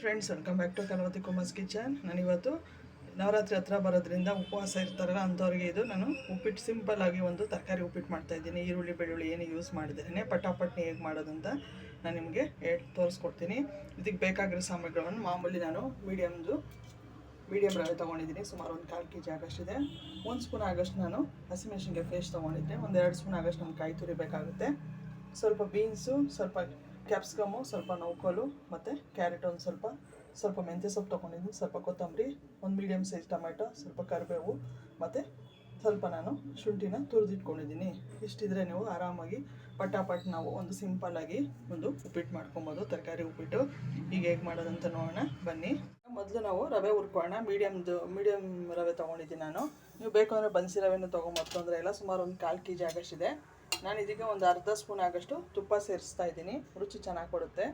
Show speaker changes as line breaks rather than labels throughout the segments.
Friends welcome back to Kalavathi Kumar's kitchen ನಾನಿವತ್ತು ನವರಾತ್ರಿ ಹತ್ರ ಬರೋದ್ರಿಂದ ಉಪವಾಸ ಇರ್ತಾರಲ್ಲ ಅಂಥವ್ರಿಗೆ ಇದು ನಾನು ಉಪ್ಪಿಟ್ಟು ಸಿಂಪಲ್ ಆಗಿ ಒಂದು ತರಕಾರಿ ಉಪ್ಪಿಟ್ಟು ಮಾಡ್ತಾ ಇದ್ದೀನಿ. ಈರುಳ್ಳಿ, ಬೆಳ್ಳುಳ್ಳಿ ಏನು ಯೂಸ್ ಮಾಡಿದ್ರೇ ಪಟಾಪಟ್ನಿ ಹೇಗೆ ಮಾಡೋದಂತ ನಾನು ನಿಮಗೆ ಹೇಳಿ ತೋರಿಸ್ಕೊಡ್ತೀನಿ. ಇದಕ್ಕೆ ಬೇಕಾಗಿರೋ ಸಾಮಗ್ರಿಗಳನ್ನು ಮಾಮೂಲಿ ನಾನು ಮೀಡಿಯಮ್ದು ಮೀಡಿಯಮ್ ರವೆ ತೊಗೊಂಡಿದ್ದೀನಿ. ಸುಮಾರು ಒಂದು ಕಾಲು ಕೆ ಜಿ ಆಗೋಷ್ಟಿದೆ ಒಂದು ಸ್ಪೂನ್ ಆಗಷ್ಟು ನಾನು ಹಸಿಮೆಣಸಿನ್ಕಾಯಿ ಪೇಸ್ಟ್ ತೊಗೊಂಡಿದ್ದೆ. ಒಂದು ಎರಡು ಸ್ಪೂನ್ ಆಗಷ್ಟು ನಮ್ಗೆ ಕಾಯಿ ತುರಿಬೇಕಾಗುತ್ತೆ ಸ್ವಲ್ಪ ಬೀನ್ಸು ಸ್ವಲ್ಪ ಕ್ಯಾಪ್ಸಿಕಮು ಸ್ವಲ್ಪ ನೌಕಲು ಮತ್ತು ಕ್ಯಾರೆಟ್ ಒಂದು ಸ್ವಲ್ಪ ಸ್ವಲ್ಪ ಮೆಂತ್ಯ ಸೊಪ್ಪು ತೊಗೊಂಡಿದ್ದೀನಿ, ಸ್ವಲ್ಪ ಕೊತ್ತಂಬರಿ, ಒಂದು ಮೀಡಿಯಮ್ ಸೈಜ್ ಟೊಮೆಟೊ, ಸ್ವಲ್ಪ ಕರಿಬೇವು ಮತ್ತು ಸ್ವಲ್ಪ ನಾನು ಶುಂಠಿನ ತುರಿದಿಟ್ಕೊಂಡಿದ್ದೀನಿ. ಇಷ್ಟಿದ್ರೆ ನೀವು ಆರಾಮಾಗಿ ಪಟಾಪಟ್ ನಾವು ಒಂದು ಸಿಂಪಲ್ಲಾಗಿ ಒಂದು ಉಪ್ಪಿಟ್ಟು ಮಾಡ್ಕೊಬೋದು, ತರಕಾರಿ ಉಪ್ಪಿಟ್ಟು. ಈಗ ಹೇಗೆ ಮಾಡೋದಂತ ನೋಡೋಣ, ಬನ್ನಿ. ಮೊದಲು ನಾವು ರವೆ ಹುರ್ಕೊಳ್ಳೋಣ. ಮೀಡಿಯಮ್ದು ಮೀಡಿಯಮ್ ರವೆ ತೊಗೊಂಡಿದ್ದೀನಿ ನಾನು. ನೀವು ಬೇಕು ಅಂದರೆ ಬನ್ಸಿ ರವೆನೂ ತೊಗೊಂಬೋದು, ತೊಂದರೆ ಇಲ್ಲ. ಸುಮಾರು ಒಂದು ಕಾಲು ಕೆ ಜಿ ಆಗೋಷ್ಟಿದೆ. ನಾನು ಇದಕ್ಕೆ ಒಂದು ಅರ್ಧ ಸ್ಪೂನ್ ಆಗೋಷ್ಟು ತುಪ್ಪ ಸೇರಿಸ್ತಾ ಇದ್ದೀನಿ. ರುಚಿ ಚೆನ್ನಾಗಿ ಕೊಡುತ್ತೆ.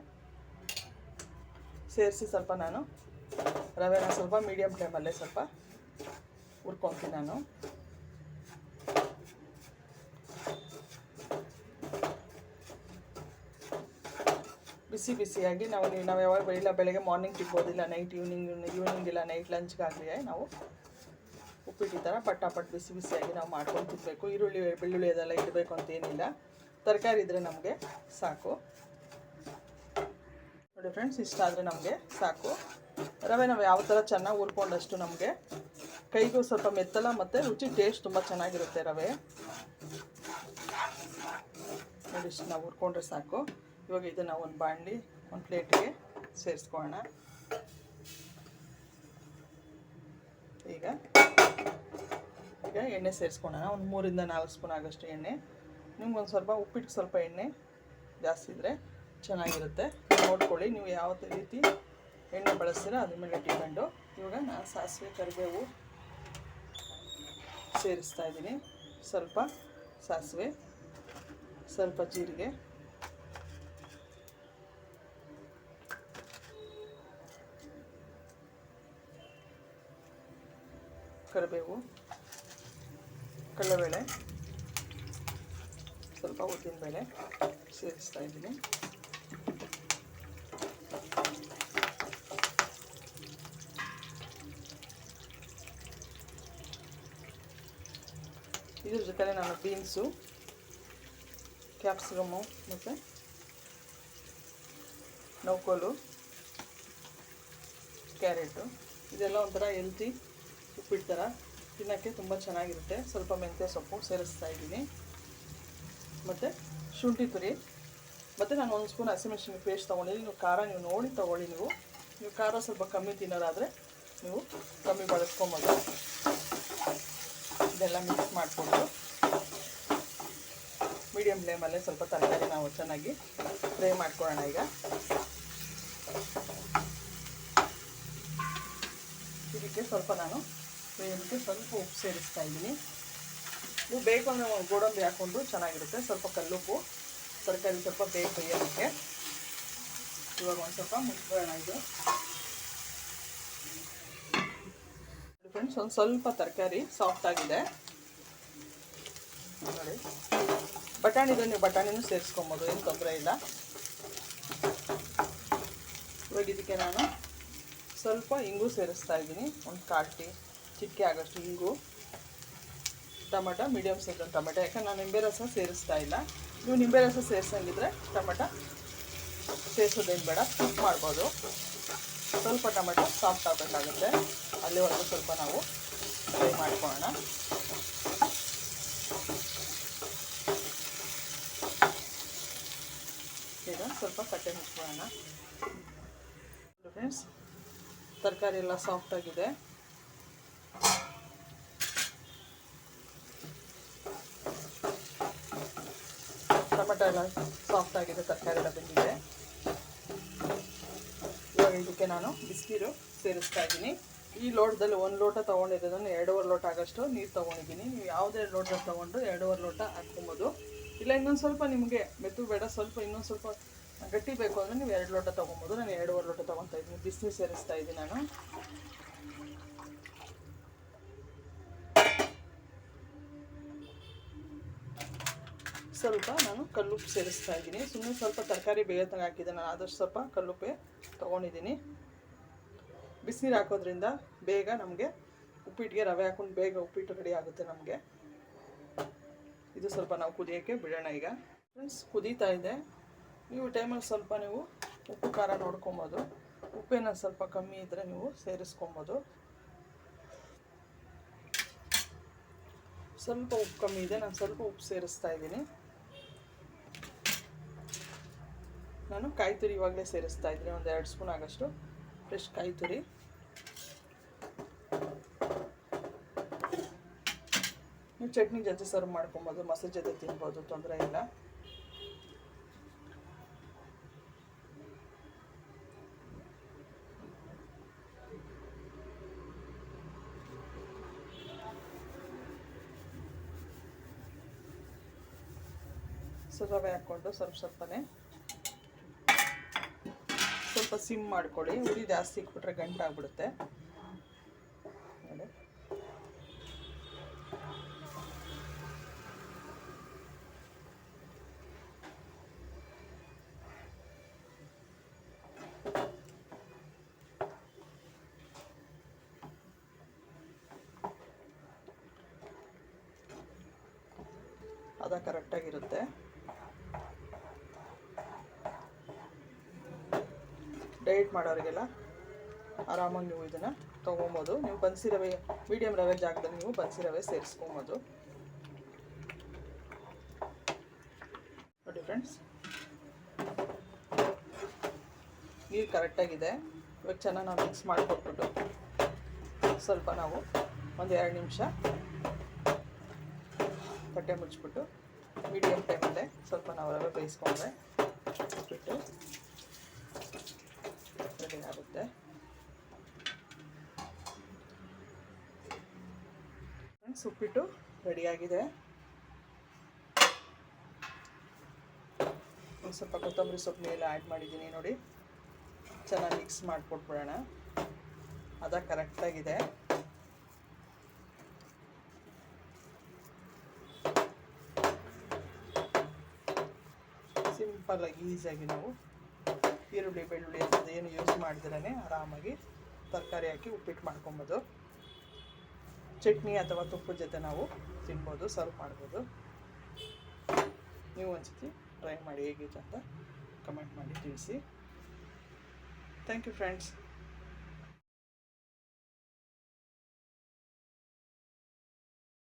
ಸೇರಿಸಿ ಸ್ವಲ್ಪ ನಾನು. ರವೆನ ಸ್ವಲ್ಪ ಮೀಡಿಯಮ್ ಫ್ಲೇಮಲ್ಲೇ ಸ್ವಲ್ಪ ಹುರ್ಕೊತೀನಿ ನಾನು. ಬಿಸಿ ಬಿಸಿಯಾಗಿ ನಾವು ನೀವು ನಾವು ಯಾವಾಗ ಇಲ್ಲ ಬೆಳಗ್ಗೆ ಮಾರ್ನಿಂಗ್ ತಿಕ್ಕೋದಿಲ್ಲ ನೈಟ್ ಈವ್ನಿಂಗ್ ಈವ್ನಿಂಗ್ ಇಲ್ಲ ನೈಟ್ ಲಂಚ್ಗಾಗಲಿ ನಾವು ಉಪ್ಪಿಟ್ಟು ಥರ ಪಟ್ಟಾಪಟ್ ಬಿಸಿ ಬಿಸಿಯಾಗಿ ನಾವು ಮಾಡ್ಕೊಂಡು ತಿನ್ನಬೇಕು ಈರುಳ್ಳಿ, ಬೆಳ್ಳುಳ್ಳಿ ಅದೆಲ್ಲ ಇಡಬೇಕು ಅಂತೇನಿಲ್ಲ ತರಕಾರಿ ಇದ್ದರೆ ನಮಗೆ ಸಾಕು. ನೋಡಿ ಫ್ರೆಂಡ್ಸ್ ಇಷ್ಟ ಆದರೆ ನಮಗೆ ಸಾಕು. ರವೆ ನಾವು ಯಾವ ಥರ ಚೆನ್ನಾಗಿ ಹುರ್ಕೊಂಡಷ್ಟು ನಮಗೆ ಕೈಗೂ ಸ್ವಲ್ಪ ಮೆತ್ತಲ ಮತ್ತು ರುಚಿ ಟೇಸ್ಟ್ ತುಂಬ ಚೆನ್ನಾಗಿರುತ್ತೆ ರವೆ. ನೋಡಿ ಇಷ್ಟು ನಾವು ಹುರ್ಕೊಂಡ್ರೆ ಸಾಕು. ಇವಾಗ ಇದನ್ನು ಒಂದು ಬಾಣಲಿ ಒಂದು ಪ್ಲೇಟಿಗೆ ಸೇರಿಸ್ಕೊಳ್ಳೋಣ. ಈಗ ಈಗ ಎಣ್ಣೆ ಸೇರಿಸ್ಕೊಳ್ಳೋಣ ಒಂದು ಮೂರಿಂದ ನಾಲ್ಕು ಸ್ಪೂನ್ ಆಗೋಷ್ಟು ಎಣ್ಣೆ. ನಿಮ್ಗೊಂದು ಸ್ವಲ್ಪ ಉಪ್ಪಿಟ್ಟು ಸ್ವಲ್ಪ ಎಣ್ಣೆ ಜಾಸ್ತಿ ಇದ್ದರೆ ಚೆನ್ನಾಗಿರುತ್ತೆ. ನೋಡ್ಕೊಳ್ಳಿ ನೀವು ಯಾವ ರೀತಿ ಎಣ್ಣೆ ಬಳಸ್ತೀರ ಅದ್ರ ಮೇಲೆ ಡಿಪೆಂಡು. ಇವಾಗ ನಾನು ಸಾಸಿವೆ, ಕರಿಬೇವು ಸೇರಿಸ್ತಾ ಇದ್ದೀನಿ. ಸ್ವಲ್ಪ ಸಾಸಿವೆ, ಸ್ವಲ್ಪ ಜೀರಿಗೆ. ಕರಿಬೇವು. ಕಡಲೆಬೇಳೆ ಸ್ವಲ್ಪ ಉದ್ದಿನಬೇಳೆ ಸೇರಿಸ್ತಾ ಇದ್ದೀನಿ. ಇದ್ರ ಜೊತೆ ನಾನು ಬೀನ್ಸು ಕ್ಯಾಪ್ಸಿಕಮ್ಮು ಮತ್ತು ನೌಕೋಲು, ಕ್ಯಾರೆಟು, ಇದೆಲ್ಲ ಒಂಥರ ಹೆಲ್ತಿ ಉಪ್ಪಿಟ್ಟು ಥರ ತಿನ್ನೋಕ್ಕೆ ತುಂಬ ಚೆನ್ನಾಗಿರುತ್ತೆ. ಸ್ವಲ್ಪ ಮೆಂತ್ಯ ಸೊಪ್ಪು ಸೇರಿಸ್ತಾ ಇದ್ದೀನಿ. ಮತ್ತು ಶುಂಠಿ ತುರಿ ಮತ್ತು ನಾನು ಒಂದು ಸ್ಪೂನ್ ಹಸಿಮೆಣಸಿನ ಪೇಸ್ಟ್ ತೊಗೊಂಡಿದ್ದೀನಿ. ನೀವು ಖಾರ ನೀವು ನೋಡಿ ತೊಗೊಳ್ಳಿ ನೀವು. ನೀವು ಖಾರ ಸ್ವಲ್ಪ ಕಮ್ಮಿ ತಿನ್ನೋದಾದರೆ ನೀವು ಕಮ್ಮಿ ಬಳಸ್ಕೊಬೋದು. ಇದೆಲ್ಲ ಮಿಕ್ಸ್ ಮಾಡಿಕೊಂಡು ಮೀಡಿಯಮ್ ಫ್ಲೇಮಲ್ಲೇ ಸ್ವಲ್ಪ ತರಕಾರಿ ನಾವು ಚೆನ್ನಾಗಿ ಫ್ರೈ ಮಾಡ್ಕೊಳ್ಳೋಣ ಈಗ. ಇದಕ್ಕೆ ಸ್ವಲ್ಪ ನಾನು ಬೇಯೋದಕ್ಕೆ ಸ್ವಲ್ಪ ಉಪ್ಪು ಸೇರಿಸ್ತಾ ಇದ್ದೀನಿ. ನೀವು ಬೇಕು ಅಂದರೆ ಗೋಡಂಬಿ ಹಾಕ್ಕೊಂಡು ಚೆನ್ನಾಗಿರುತ್ತೆ. ಸ್ವಲ್ಪ ಕಲ್ಲುಪ್ಪು, ತರಕಾರಿ ಸ್ವಲ್ಪ ಬೇಗ ಬೇಯೋದಕ್ಕೆ. ಇವಾಗ ಒಂದು ಸ್ವಲ್ಪ ಮುಗ್ಗೋಣ ಇದು. ಫ್ರೆಂಡ್ಸ್ ಒಂದು ಸ್ವಲ್ಪ ತರಕಾರಿ ಸಾಫ್ಟ್ ಆಗಿದೆ. ನೋಡಿ. ಬಟಾಣಿದು ನೀವು ಬಟಾಣಿನೂ ಸೇರಿಸ್ಕೊಬೋದು, ಏನು ತೊಂದರೆ ಇಲ್ಲ. ಇವಾಗ ಇದಕ್ಕೆ ನಾನು ಸ್ವಲ್ಪ ಇಂಗು ಸೇರಿಸ್ತಾ ಇದ್ದೀನಿ. ಒಂದು ಕಾಲು ಟೀ. ಚಿಟಿಕೆ ಆಗೋಷ್ಟು ಇಂಗು, ಟೊಮೆಟೊ ಮೀಡಿಯಮ್ ಸೈಜ್ ಟೊಮೆಟೊ. ಯಾಕಂದ್ರೆ ನಾನು ನಿಂಬೆ ರಸ ಸೇರಿಸ್ತಾ ಇಲ್ಲ. ನೀವು ನಿಂಬೆ ರಸ ಸೇರಿಸಂಗಿದ್ರೆ ಟೊಮೆಟೊ ಸೇರಿಸೋದೇನು ಬೇಡ ಕುಕ್ ಮಾಡ್ಬೋದು. ಸ್ವಲ್ಪ ಟೊಮೆಟೊ ಸಾಫ್ಟ್ ಆಗಬೇಕಾಗುತ್ತೆ. ಅಲ್ಲಿವರೆಗೂ ಸ್ವಲ್ಪ ನಾವು ಫ್ರೈ ಮಾಡ್ಕೊಳ್ಳೋಣ. ಸ್ವಲ್ಪ ಕಟ್ಟೆ ಮುಚ್ಕೊಳ್ಳೋಣ. ಫ್ರೆಂಡ್ಸ್, ತರಕಾರಿ ಎಲ್ಲ ಸಾಫ್ಟ್ ಟೊಮೆಟೊ ಎಲ್ಲ ಸಾಫ್ಟ್ ಆಗಿದೆ ತರಕಾರಿ ಎಲ್ಲ ಬೆಂದಿದೆ. ಇವಾಗ ಇದಕ್ಕೆ ನಾನು ಬಿಸಿನೀರು ಸೇರಿಸ್ತಾ ಇದ್ದೀನಿ. ಈ ಲೋಟದಲ್ಲಿ ಒಂದು ಲೋಟ ತೊಗೊಂಡಿರೋದನ್ನು ಎರಡೂವರೆ ಲೋಟ ಆಗೋಷ್ಟು ನೀರು ತೊಗೊಂಡಿದ್ದೀನಿ. ನೀವು ಯಾವುದೇ ಲೋಟದಲ್ಲಿ ತೊಗೊಂಡು ಎರಡೂವರೆ ಲೋಟ ಹಾಕ್ಕೊಬೋದು. ಇಲ್ಲ, ಇನ್ನೊಂದು ಸ್ವಲ್ಪ ನಿಮಗೆ ಮೆತ್ತು ಬೇಡ, ಸ್ವಲ್ಪ ಇನ್ನೊಂದು ಸ್ವಲ್ಪ ಗಟ್ಟಿ ಬೇಕು ಅಂದರೆ ನೀವು ಎರಡು ಲೋಟ ತೊಗೊಬೋದು. ನಾನು ಎರಡೂವರೆ ಲೋಟ ತೊಗೊತಾ ಇದ್ದೀನಿ. ಬಿಸಿನೀರು ಸೇರಿಸ್ತಾ ಇದ್ದೀನಿ ನಾನು. ಸ್ವಲ್ಪ ನಾನು ಕಲ್ಲುಪ್ಪು ಸೇರಿಸ್ತಾ ಇದ್ದೀನಿ. ಸುಮ್ಮನೆ ಸ್ವಲ್ಪ ತರಕಾರಿ ಬೇಗ ತನಕ ಹಾಕಿದ್ದೆ. ನಾನು ಆದಷ್ಟು ಸ್ವಲ್ಪ ಕಲ್ಲುಪ್ಪೆ ತೊಗೊಂಡಿದ್ದೀನಿ. ಬಿಸಿನೀರು ಹಾಕೋದ್ರಿಂದ ಬೇಗ ನಮಗೆ ಉಪ್ಪಿಟ್ಟಿಗೆ ರವೆ ಹಾಕೊಂಡು ಬೇಗ ಉಪ್ಪಿಟ್ಟು ರೆಡಿ ಆಗುತ್ತೆ ನಮಗೆ. ಇದು ಸ್ವಲ್ಪ ನಾವು ಕುದಿಯೋಕ್ಕೆ ಬಿಡೋಣ ಈಗ. ಫ್ರೆಂಡ್ಸ್, ಕುದೀತಾ ಇದೆ. ನೀವು ಟೈಮಲ್ಲಿ ಸ್ವಲ್ಪ ನೀವು ಉಪ್ಪು ಖಾರ ನೋಡ್ಕೊಬೋದು. ಉಪ್ಪೇನ ಸ್ವಲ್ಪ ಕಮ್ಮಿ ಇದ್ದರೆ ನೀವು ಸೇರಿಸ್ಕೊಬೋದು. ಸ್ವಲ್ಪ ಉಪ್ಪು ಕಮ್ಮಿ ಇದೆ. ನಾನು ಸ್ವಲ್ಪ ಉಪ್ಪು ಸೇರಿಸ್ತಾ ಇದ್ದೀನಿ. ನಾನು ಕಾಯಿ ತುರಿ ಇವಾಗಲೇ ಸೇರಿಸ್ತಾ ಇದ್ದೀನಿ ಒಂದು ಎರಡು ಸ್ಪೂನ್ ಆಗಷ್ಟು ಫ್ರೆಶ್ ಕಾಯಿ ತುರಿ. ನೀವು ಚಟ್ನಿ ಜೊತೆ ಸರ್ವ್ ಮಾಡ್ಕೊಬೋದು, ಮೊಸರು ಜೊತೆ ತಿನ್ಬೋದು, ತೊಂದರೆ ಇಲ್ಲ. ಸೊ ರವೆ ಹಾಕ್ಕೊಂಡು ಸ್ವಲ್ಪ ಸ್ವಲ್ಪನೇ ಸ್ವಲ್ಪ ಸಿಮ್ ಮಾಡ್ಕೊಳ್ಳಿ. ಹುಳಿ ಜಾಸ್ತಿ ಇಟ್ಬಿಟ್ರೆ ಗಂಟಾಗ್ಬಿಡುತ್ತೆ ಅದ ಕರೆಕ್ಟಾಗಿರುತ್ತೆ ಡಯಟ್ ಮಾಡೋರಿಗೆಲ್ಲ ಆರಾಮಾಗಿ ನೀವು ಇದನ್ನು ತೊಗೊಬೋದು. ನೀವು ಬನ್ಸಿ ರವೆ ಮೀಡಿಯಮ್ ರವೆ ಜಾಗದಲ್ಲಿ ನೀವು ಬನ್ಸಿ ರವೆ ಸೇರಿಸ್ಕೊಬೋದು. ನೋಡಿ ಫ್ರೆಂಡ್ಸ್ ನೀರು ಕರೆಕ್ಟಾಗಿದೆ. ಇವಾಗ ಚೆನ್ನಾಗಿ ನಾವು ಮಿಕ್ಸ್ ಮಾಡಿಕೊಟ್ಬಿಟ್ಟು ಸ್ವಲ್ಪ ನಾವು ಒಂದು ಎರಡು ನಿಮಿಷ ತಟ್ಟೆ ಮುಚ್ಚಿಬಿಟ್ಟು ಮೀಡಿಯಮ್ ಟೈಮಲ್ಲೇ ಸ್ವಲ್ಪ ನಾವು ರವೆ ಬೇಯಿಸ್ಕೊಂಡ್ರೆ ಬಿಟ್ಟು ಫ್ರೆಂಡ್ಸ್ ಉಪ್ಪಿಟ್ಟು ರೆಡಿಯಾಗಿದೆ ಒಂದು ಸ್ವಲ್ಪ ಕೊತ್ತಂಬರಿ ಸೊಪ್ಪು ಮೇಲೆ ಆ್ಯಡ್ ಮಾಡಿದ್ದೀನಿ ನೋಡಿ. ಚೆನ್ನಾಗಿ ಮಿಕ್ಸ್ ಮಾಡಿಕೊಟ್ಬಿಡೋಣ. ಅದ ಕರೆಕ್ಟಾಗಿದೆ ಸಿಂಪಲ್ಲಾಗಿ ಈಸಿಯಾಗಿ ನಾವು ಈರುಳ್ಳಿ ಬೆಳ್ಳುಳ್ಳಿ ಏನು ಯೂಸ್ ಮಾಡಿದ್ರೇ ಆರಾಮಾಗಿ ತರಕಾರಿ ಹಾಕಿ ಉಪ್ಪಿಟ್ಟು ಮಾಡ್ಕೊಬೋದು. ಚಟ್ನಿ ಅಥವಾ ತುಪ್ಪದ ಜೊತೆ ನಾವು ತಿನ್ಬೋದು ಸರ್ವ್ ಮಾಡ್ಬೋದು. ನೀವು ಒಂದ್ಸತಿ ಟ್ರೈ ಮಾಡಿ ಹೇಗಿತ್ತು ಅಂತ ಕಮೆಂಟ್ ಮಾಡಿ ತಿಳಿಸಿ. Thank you friends